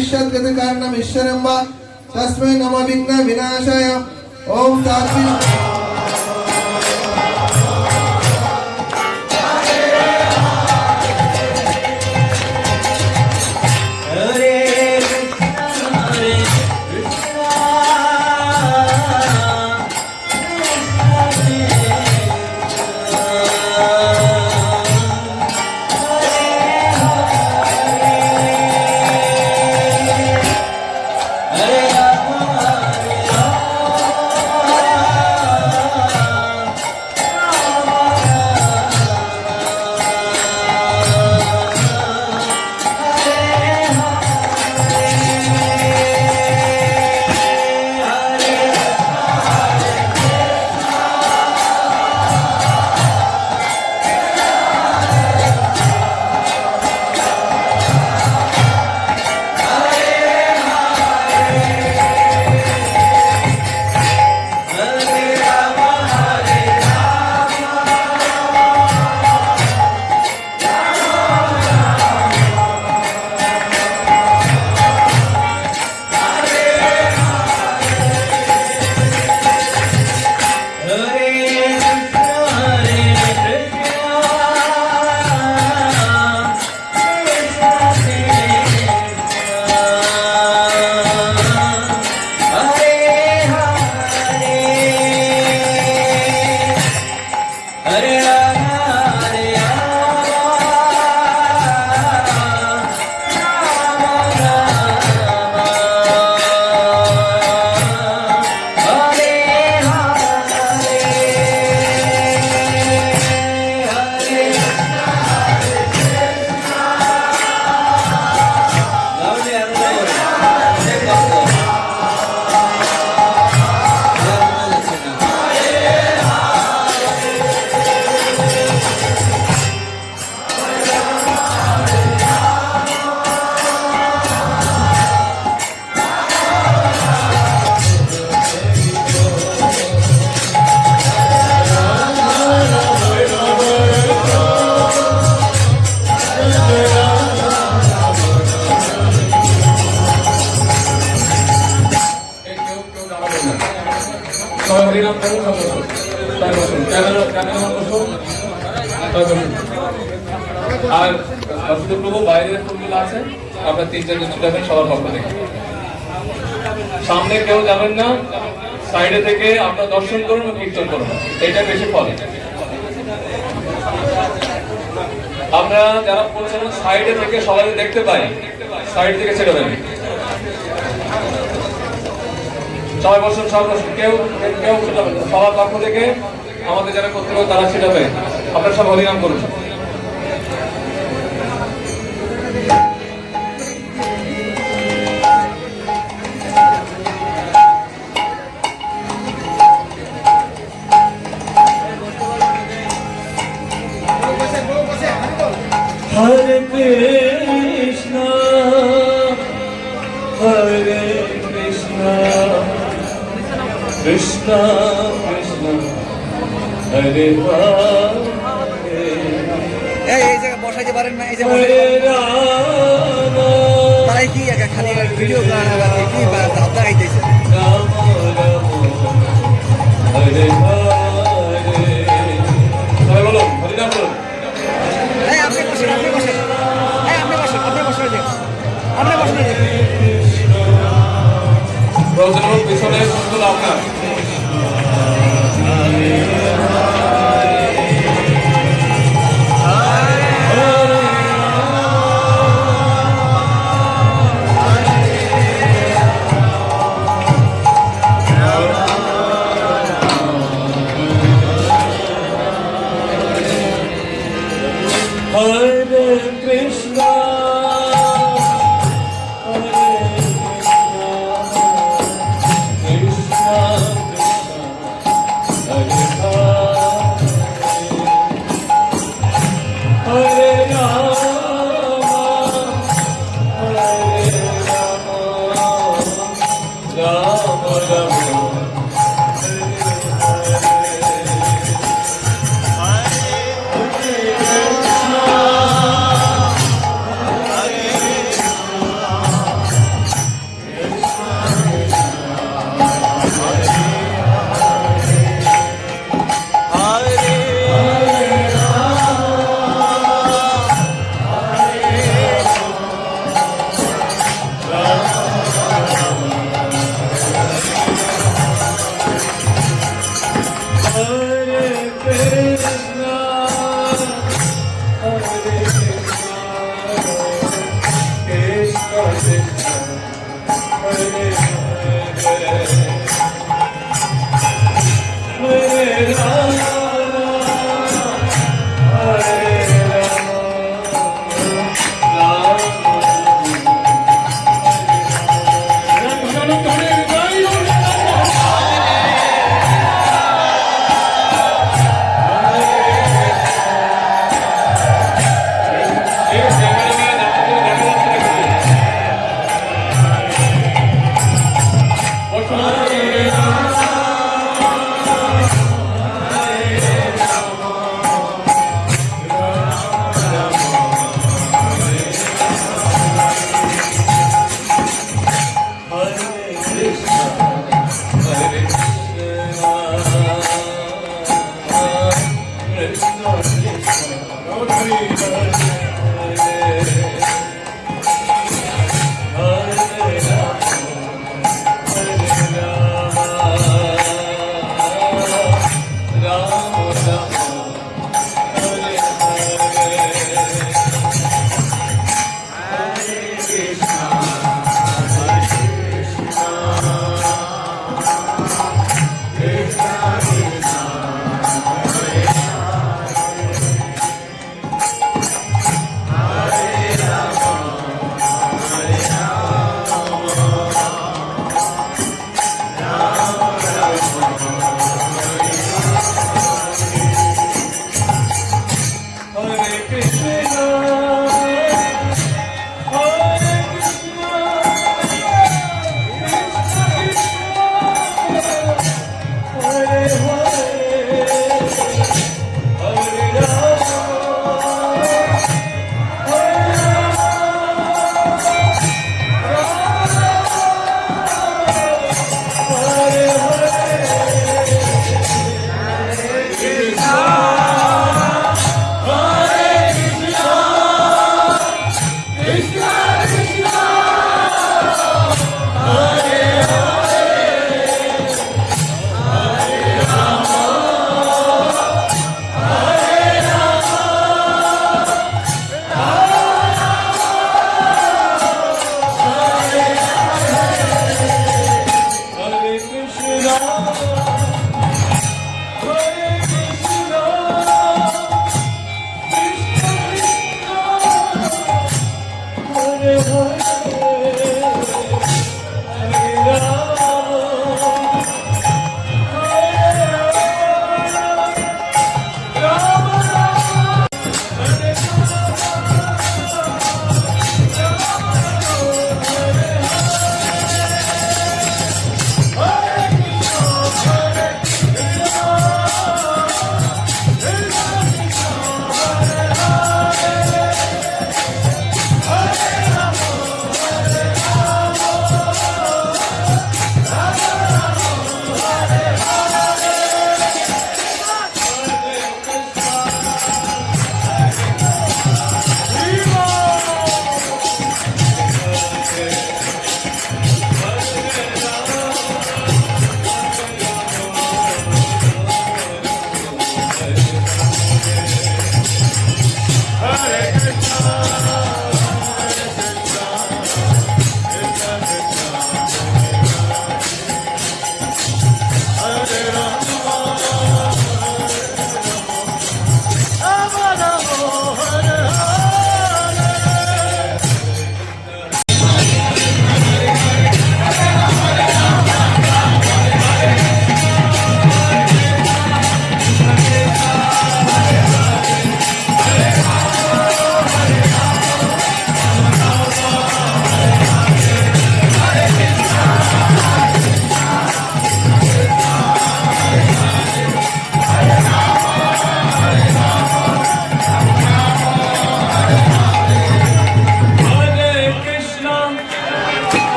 భవిష్యద్గత కారణం ఈశ్వరంబ తస్మై నమ విఘ్న వినాశాయ ఓం తాత్విష్ణ আর প্রভু বাইরের ফুলগুলো আছে আপনার তিন চারজন ছুটে যাবেন সবার পক্ষ থেকে সামনে কেউ যাবেন না, সাইডে থেকে আপনার দর্শন করুন ও কীর্তন করুন। এটা বেশি ফলে। আমরা যারা পৌঁছানো সাইডে থেকে সবাই দেখতে পাই, সাইড থেকে ছেড়ে দেবেন। সবাই বসুন সবাই বসুন। কেউ কেউ ছিটাবেন। সবার পক্ষ থেকে আমাদের যারা কর্তৃপক্ষ তারা ছিটাবে আপনারা সব হরিনাম করুন Happy birthday.